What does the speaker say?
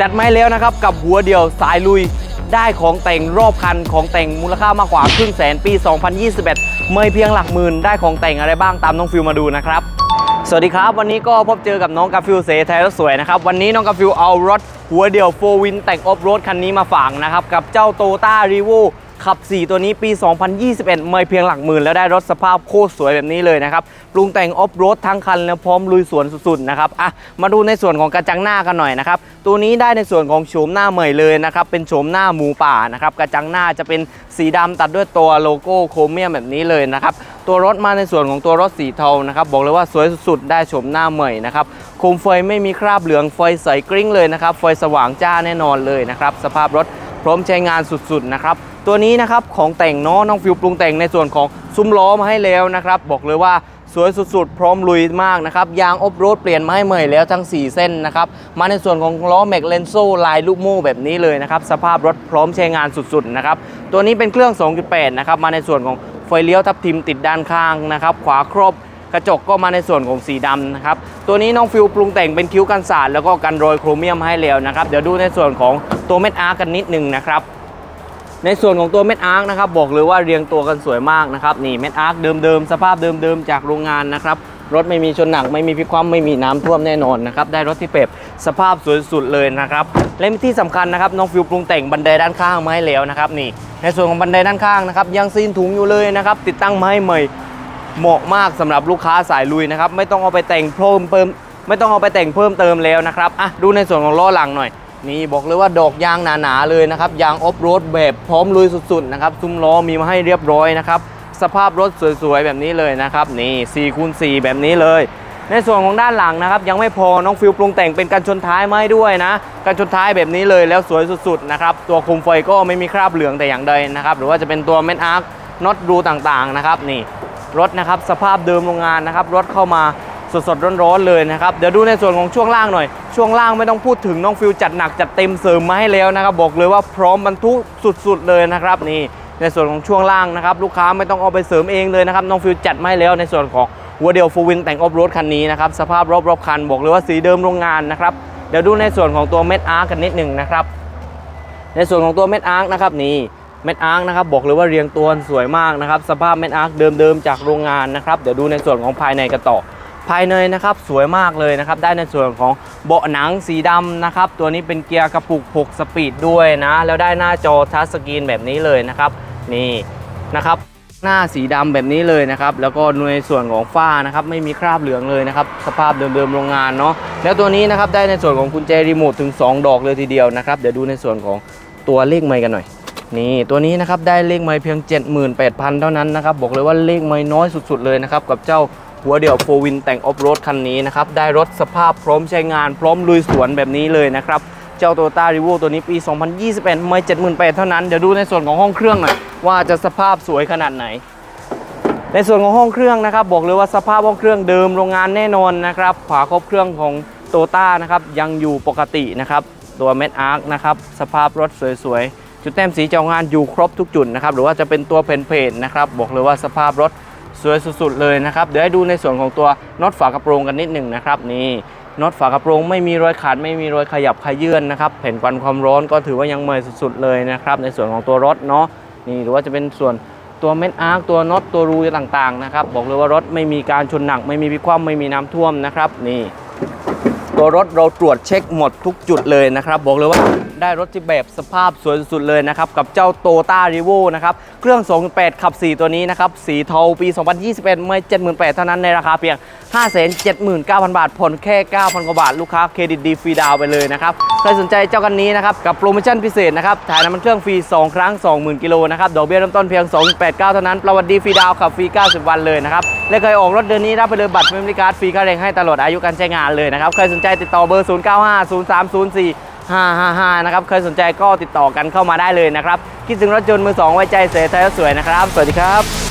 จัดไม้แล้วนะครับ กับหัวเดียวสายลุยได้ของแต่งรอบคันของแต่งมูลค่ามากกว่าครึ่งแสนปี 2021 เมยเพียงหลักหมื่นได้ของแต่งอะไรบ้างตามน้องฟิวมาดูนะครับ สวัสดีครับ วันนี้ก็พบเจอกับน้องกาฟิวเสไทยรถสวยนะครับ วันนี้น้องกาฟิวเอารถหัวเดียวโฟวินแต่งออฟโรดคันนี้มาฝากนะครับ กับเจ้าโตต้ารีโว ขับ 4 ตัวนี้ปี 2021เมยเพียงหลักหมื่น แล้วได้รถสภาพโคตรสวยแบบนี้เลยนะครับ ปรุงแต่งออฟโรดทั้งคันแล้วพร้อมลุยสวนสุดๆนะครับอะมาดูในส่วนของกระจังหน้ากันหน่อยนะครับ ตัวนี้ได้ในส่วนของโฉมหน้าใหม่เลยนะครับ เป็นโฉมหน้าหมูป่านะครับกระจังหน้าจะเป็นสีดำตัดด้วยตัวโลโก้โครเมียมแบบนี้เลยนะครับตัวรถมาในส่วนของตัวรถสีเทานะครับบอกเลยว่าสวยสุดๆได้โฉมหน้าใหม่นะครับโคมไฟไม่มีคราบเหลืองไฟใสกริ้งเลยนะครับไฟสว่างจ้าแน่นอนเลยนะครับสภาพรถ พร้อมใช้งานสุดๆนะครับตัวนี้นะครับของแต่งเนาะน้องฟิวปรุงแต่งในส่วนของซุ้มล้อมาให้แล้วนะครับบอกเลยว่าสวยสุดๆ พร้อมลุยมากนะครับ ยางออฟโรดเปลี่ยนมาให้ใหม่แล้วทั้ง 4 เส้นนะครับ มาในส่วนของล้อแม็กเลนโซลายลูกโม่แบบนี้เลยนะครับ สภาพรถพร้อมใช้งานสุดๆนะครับ ตัวนี้เป็นเครื่อง 2.8 นะครับ มาในส่วนของไฟเลี้ยวทับทิมติดด้านข้างนะครับ ขวาครบกระจกก็มาในส่วนของสีดำนะครับ ตัวนี้น้องฟิวปรุงแต่งเป็นคิ้วกันสาดแล้วก็กันโรยโครเมียมให้แล้วนะครับ เดี๋ยวดูในส่วนของ ตัวเม็ดอาร์กันนิดหนึงนะครับในส่วนของตัวเม็ดอาร์คนะครับบอกเลยว่าเรียงตัวกันสวยมากนะครับนี่เม็ดอาร์คเดิมๆสภาพเดิมๆจากโรงงานนะครับรถไม่มีชนหนักไม่มีพิกคว่ำไม่มีน้ำท่วมแน่นอนนะครับได้รถที่เปรบสภาพสวยสุดเลยนะครับและที่สำคัญนะครับน้องฟิวปรุงแต่งบันไดด้านข้างมาให้แล้วนะครับนี่ในส่วนของบันไดด้านข้างนะครับยังซีนถุงอยู่เลยนะครับติดตั้งมาให้ใหม่เหมาะมากสำหรับลูกค้าสายลุยนะครับไม่ต้องเอาไปแต่งเพิ่มเติมไม่ต้องเอาไปแต่งเพิ่มเติมแล้วนะครับอะดูในส่วนของล้อหลังหน่อย นี่บอกเลยว่าดอกยางหนาๆเลยนะครับยางออฟโรดแบบพร้อมลุยสุดๆนะครับซุ้มล้อมีมาให้เรียบร้อยนะครับสภาพรถสวยๆแบบนี้เลยนะครับนี่4คูณ4แบบนี้เลย ในส่วนของด้านหลังนะครับยังไม่พอน้องฟิวปรุงแต่งเป็นกันชนท้ายมาให้ด้วยนะกันชนท้ายแบบนี้เลยแล้วสวยสุดๆนะครับตัวคุมไฟก็ไม่มีคราบเหลืองแต่อย่างใดนะครับหรือว่าจะเป็นตัวเม็ดอาร์คน็อตรูต่างๆนะครับนี่รถนะครับสภาพเดิมโรงงานนะครับรถเข้ามา สดๆร้อนๆเลยนะครับ เดี๋ยวดูในส่วนของช่วงล่างหน่อย ช่วงล่างไม่ต้องพูดถึงน้องฟิวจัดหนักจัดเต็มเสริมมาให้แล้วนะครับ บอกเลยว่าพร้อมบรรทุกสุดๆเลยนะครับนี่ในส่วนของช่วงล่างนะครับลูกค้าไม่ต้องเอาไปเสริมเองเลยนะครับน้องฟิวจัดมาให้แล้วในส่วนของหัวเดียวฟูวินแต่งออฟโรดคันนี้นะครับสภาพรอบๆคันบอกเลยว่าสีเดิมโรงงานนะครับเดี๋ยวดูในส่วนของตัวเม็ดอาร์กันนิดหนึ่งนะครับในส่วนของตัวเม็ดอาร์คนะครับนี่เม็ดอาร์คนะครับบอกเลยว่าเรียงตัวสวยมากนะครับสภาพเม็ดอาร์คเดิมๆจากโรงงานนะครับเดี๋ยวดูในส่วนของภายในกันต่อ ภายในนะครับสวยมากเลยนะครับได้ในส่วนของเบาะหนังสีดำนะครับตัวนี้เป็นเกียร์กระปุก 6 สปีดด้วยนะแล้วได้หน้าจอทัชสกรีนแบบนี้เลยนะครับนี่นะครับหน้าสีดำแบบนี้เลยนะครับ แล้วก็ในส่วนของฝ้านะครับไม่มีคราบเหลืองเลยนะครับ สภาพเดิมๆโรงงานเนาะแล้วตัวนี้นะครับได้ในส่วนของกุญแจรีโมทถึง 2 ดอกเลยทีเดียวนะครับ เดี๋ยวดูในส่วนของตัวเลขไมค์กันหน่อย นี่ตัวนี้นะครับได้เลขไมค์เพียง 78,000 เท่านั้นนะครับ บอกเลยว่าเลขไมค์น้อยสุดๆเลยนะครับกับเจ้า หัวเดี่ยวโฟวินแต่งออฟโรดคันนี้นะครับ ได้รถสภาพพร้อมใช้งานพร้อมลุยสวนแบบนี้เลยนะครับ เจ้าโตต้ารีโวตัวนี้ปี 2021ไม่78,000 เท่านั้น เดี๋ยวดูในส่วนของห้องเครื่องหน่อยว่าจะสภาพสวยขนาดไหน ในส่วนของห้องเครื่องนะครับ บอกเลยว่าสภาพห้องเครื่องเดิมโรงงานแน่นอนนะครับฝาครอบเครื่องของโตต้านะครับยังอยู่ปกตินะครับตัวเม็ดอาร์คนะครับสภาพรถสวยๆจุดแต้มสีเจ้างานอยู่ครบทุกจุดนะครับหรือว่าจะเป็นตัวเพนเพนนะครับบอกเลยว่าสภาพรถ สวยสุดๆเลยนะครับ เดี๋ยวให้ดูในส่วนของตัวน็อตฝากระโปรงกันนิดหนึ่งนะครับนี่น็อตฝากระโปรงไม่มีรอยขาดไม่มีรอยขยับขยื่นนะครับแผ่นกันความร้อนก็ถือว่ายังใหม่สุดๆเลยนะครับในส่วนของตัวรถเนาะนี่หรือว่าจะเป็นส่วนตัวเม็ดอาร์คตัวน็อตตัวรูต่างๆนะครับบอกเลยว่ารถไม่มีการชนหนักไม่มีพิคว่ำไม่มีน้ำท่วมนะครับนี่ ตัวรถเราตรวจเช็คหมดทุกจุดเลยนะครับ บอกเลยว่า ได้รถที่แบบสภาพสวยสุดเลยนะครับ กับเจ้าโตต้ารีโวนะครับ เครื่อง 28 ขับ 4 ตัวนี้นะครับ สีเทาปี 2021ไม่78,000 เท่านั้นในราคาเพียง 579,000 บาท ผ่อนแค่ 9,000 กว่าบาท ลูกค้าเครดิตดีฟรีดาวไปเลยนะครับ ใครสนใจเจ้ากันนี้นะครับ กับโปรโมชั่นพิเศษนะครับ ถ่ายน้ำมันเครื่องฟรี 2 ครั้ง 20,000 กิโลนะครับ ดอกเบี้ยเริ่มต้นเพียง 2.89 เท่านั้น ประวัติดีฟรีดาวขับฟรี 90 วันเลยนะครับ และเคยออกรถเดือนนี้รับไปเลยบัตรเมมโมรี่การ์ดฟรีค่าแรงให้ตลอดอายุการใช้งานเลยนะครับ ใครสนใจติดต่อเบอร์ 555 นะครับ เคยสนใจก็ติดต่อกันเข้ามาได้เลยนะครับ คิดถึงรถยนต์มือสองไว้ใจเสียไทยรสวยนะครับ สวัสดีครับ